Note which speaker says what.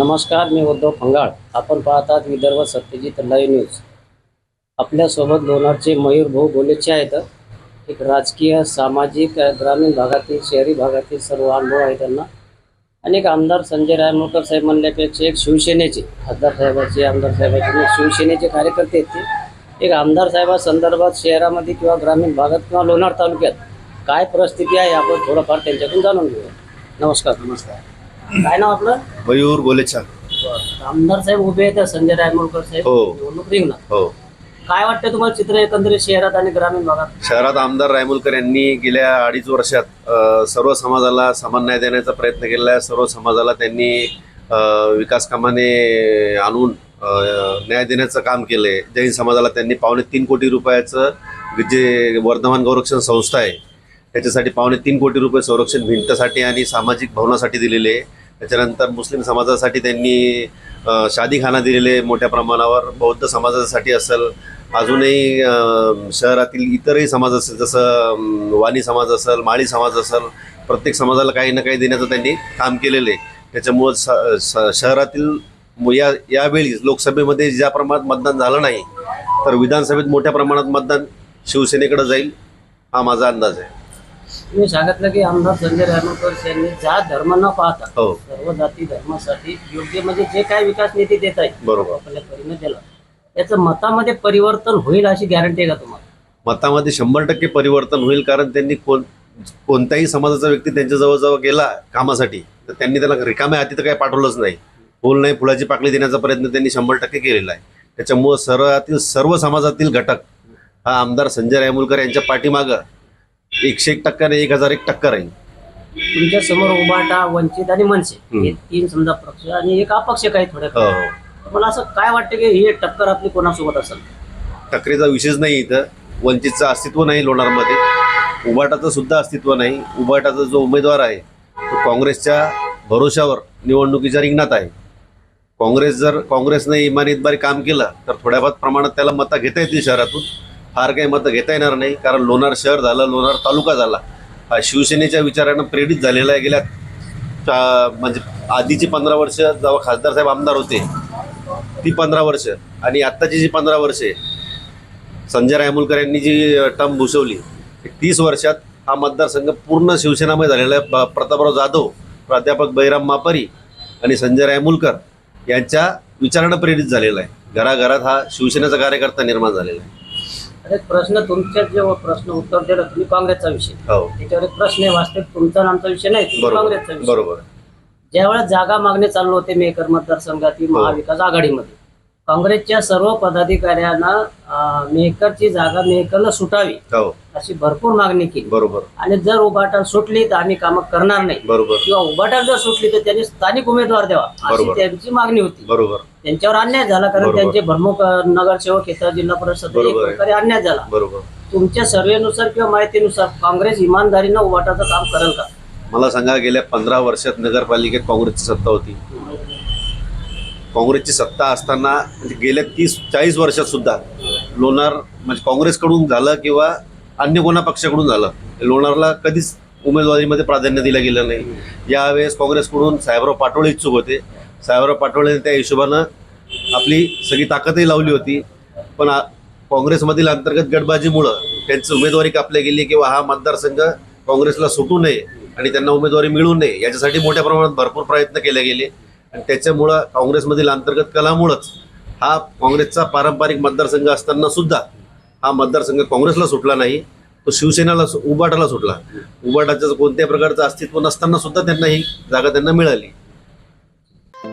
Speaker 1: नमस्कार मी उद्धव फंगाळ आपण पाहतात विदर्भ सत्यजित लाईव्ह न्यूज. आपल्यासोबत लोणारचे मयूर भाऊ बोलेचे आहेत. एक राजकीय सामाजिक ग्रामीण भागातील शहरी भागातील सर्व अनुभव आहे त्यांना. अनेक आमदार संजय रायमोळकर साहेब म्हणल्यापेक्षा एक शिवसेनेचे खासदार साहेबाचे आमदार साहेबाचे शिवसेनेचे कार्यकर्ते आहेत ते एक आमदार साहेबासंदर्भात शहरामध्ये किंवा ग्रामीण भागात किंवा लोणार तालुक्यात काय परिस्थिती आहे आपण थोडंफार त्यांच्याकडून जाणून घेऊया. नमस्कार. नमस्कार. काय नाव आपलं?
Speaker 2: मयूर गोलेछा
Speaker 1: आमदार साहेब उभे आहेत संजय रायमुळकर साहेब.
Speaker 2: हो.
Speaker 1: निवडणूक
Speaker 2: हो.
Speaker 1: काय वाटतं तुम्हाला चित्र एकंदरीत शहरात आणि ग्रामीण भागात?
Speaker 2: शहरात आमदार रायमुलकर यांनी गेल्या अडीच वर्षात अ, सर्व समाजाला समान न्याय देण्याचा प्रयत्न केला आहे. सर्व समाजाला त्यांनी अ, विकास कामाने आणून अ, न्याय देण्याचं काम केलंय. जैन समाजाला त्यांनी पावणे तीन कोटी रुपयाचं जे वर्धमान गौरक्षण संस्था आहे त्याच्यासाठी पावणे तीन कोटी रुपये संरक्षण भिंतसाठी आणि सामाजिक भवनासाठी दिलेले आहे. त्याच्यानंतर मुस्लिम समाजासाठी त्यांनी शादीखाना दिलेले मोठ्या प्रमाणावर बौद्ध समाजासाठी असेल अजूनही शहरातील इतरही समाज असेल जसं वाणी समाज असेल माळी समाज असेल प्रत्येक समाजाला काही ना काही देण्याचं त्यांनी काम केलेलं आहे. त्याच्यामुळं स- स- शहरातील या यावेळी लोकसभेमध्ये ज्या प्रमाणात मतदान झालं नाही तर विधानसभेत मोठ्या प्रमाणात मतदान शिवसेनेकडे जाईल हा माझा अंदाज आहे.
Speaker 1: तुम्ही सांगितलं की आमदार संजय रायमुळकर यांनी जात धर्म न पाहता
Speaker 2: हो.
Speaker 1: सर्व जाती धर्मासाठी योग्य म्हणजे जे काय विकास निधी देत आहेत
Speaker 2: बरोबर.
Speaker 1: आपल्या परीने दिला त्याचं मतामध्ये परिवर्तन होईल अशी गॅरंटी आहे का तुम्हाला?
Speaker 2: मतामध्ये शंभर टक्के परिवर्तन होईल कारण त्यांनी कोण कोणत्याही समाजाचा व्यक्ती त्यांच्या जवळजवळ गेला कामासाठी तर त्यांनी त्याला रिकाम्या हाती तर काही पाठवलंच नाही. फुल नाही फुलाची पाकळी देण्याचा प्रयत्न त्यांनी शंभर टक्के केलेला आहे. त्याच्यामुळं सर्वातील सर्व समाजातील घटक हा आमदार संजय रायमुलकर यांच्या पाठीमागं एकशे एक टक्का नाही एक हजार एक टक्का राहील.
Speaker 1: तुमच्यासमोर उबाटा वंचित आणि मनसे. हे तीन समजा पक्ष आणि एक अपक्ष काही थोड्या
Speaker 2: हो हो.
Speaker 1: मला असं काय वाटतं की ही टक्कर आपली कोणासोबत असेल?
Speaker 2: टकरेचा विषयच नाही इथं. वंचितचं अस्तित्व नाही लोणारमध्ये. उबाटाचं सुद्धा अस्तित्व नाही. उबाटाचा जो उमेदवार आहे तो काँग्रेसच्या भरोशावर निवडणुकीच्या रिंगणात आहे. काँग्रेस जर काँग्रेसने इमानीतबारी काम केलं तर थोड्याफार प्रमाणात त्याला मतं घेता येतील शहरातून. फार काही मतं घेता येणार नाही कारण लोणार शहर झालं लोणार तालुका झाला. हा शिवसेनेच्या विचारानं प्रेरित झालेला आहे. गेल्या म्हणजे आधीची पंधरा वर्ष जेव्हा खासदार साहेब आमदार होते ती पंधरा वर्ष आणि आत्ताची जी पंधरा वर्षे संजय रायमुलकर यांनी जी टर्म भूषवली तीस वर्षात हा मतदारसंघ पूर्ण शिवसेनामय झालेला आहे. प्रतापराव जाधव प्राध्यापक बैराम मापारी आणि संजय रायमुलकर यांच्या विचारानं प्रेरित झालेला आहे. घराघरात हा शिवसेनेचा कार्यकर्ता निर्माण झालेला आहे.
Speaker 1: प्रश्न तुमच्या जे प्रश्न उत्तर दिलं तुम्ही काँग्रेसचा विषय.
Speaker 2: हो.
Speaker 1: त्याच्यावर एक प्रश्न आहे वास्तविक तुमचा आणि आमचा विषय नाही तुम्ही काँग्रेसचा विषय.
Speaker 2: बरोबर.
Speaker 1: ज्यावेळेस जागा मागणे चालू होते मेकर मतदारसंघातील
Speaker 2: हो.
Speaker 1: महाविकास आघाडीमध्ये काँग्रेसच्या सर्व पदाधिकाऱ्यांना अं, मेकरची जागा मेकरला सुटावी
Speaker 2: हो.
Speaker 1: अशी भरपूर मागणी केली.
Speaker 2: बरोबर.
Speaker 1: आणि जर उभाटा सुटली तर आम्ही कामं करणार नाही.
Speaker 2: बरोबर.
Speaker 1: किंवा उभाटा जर सुटली तर त्यांनी स्थानिक उमेदवार द्यावा अशी. त्यांची मागणी होती.
Speaker 2: बरोबर.
Speaker 1: त्यांच्यावर अन्याय झाला कारण. त्यांचे प्रमुख अं, नगरसेवक येतात जिल्हा परिषद. प्रकारे अन्याय झाला.
Speaker 2: बरोबर.
Speaker 1: तुमच्या सर्वेनुसार किंवा माहितीनुसार काँग्रेस इमानदारीनं उभाटाचं काम करेल का?
Speaker 2: मला सांगा गेल्या पंधरा वर्षात नगरपालिकेत काँग्रेसची सत्ता होती. काँग्रेसची सत्ता असताना म्हणजे गेल्या तीस चाळीस वर्षात सुद्धा लोणार म्हणजे काँग्रेसकडून झालं किंवा अन्य कोणा पक्षाकडून झालं लोणारला कधीच उमेदवारीमध्ये प्राधान्य दिलं गेलं नाही. यावेळेस काँग्रेसकडून साहेबराव पाटोळे इच्छुक होते. साहेबराव पाटोळे त्या हिशोबानं आपली सगळी ताकदही लावली होती. पण काँग्रेसमधील अंतर्गत गटबाजीमुळं त्यांची उमेदवारी कापली गेली किंवा हा मतदारसंघ काँग्रेसला सुटू नये आणि त्यांना उमेदवारी मिळू नये याच्यासाठी मोठ्या प्रमाणात भरपूर प्रयत्न केले गेले. आणि त्याच्यामुळं काँग्रेसमधील अंतर्गत कलामुळंच हा काँग्रेसचा पारंपरिक मतदारसंघ असताना सुद्धा हा मतदारसंघ काँग्रेसला सुटला नाही तो शिवसेनेला सु- उबाटाला सुटला. उबाटाचं कोणत्याही प्रकारचं अस्तित्व नसताना सुद्धा त्यांना ही जागा त्यांना मिळाली.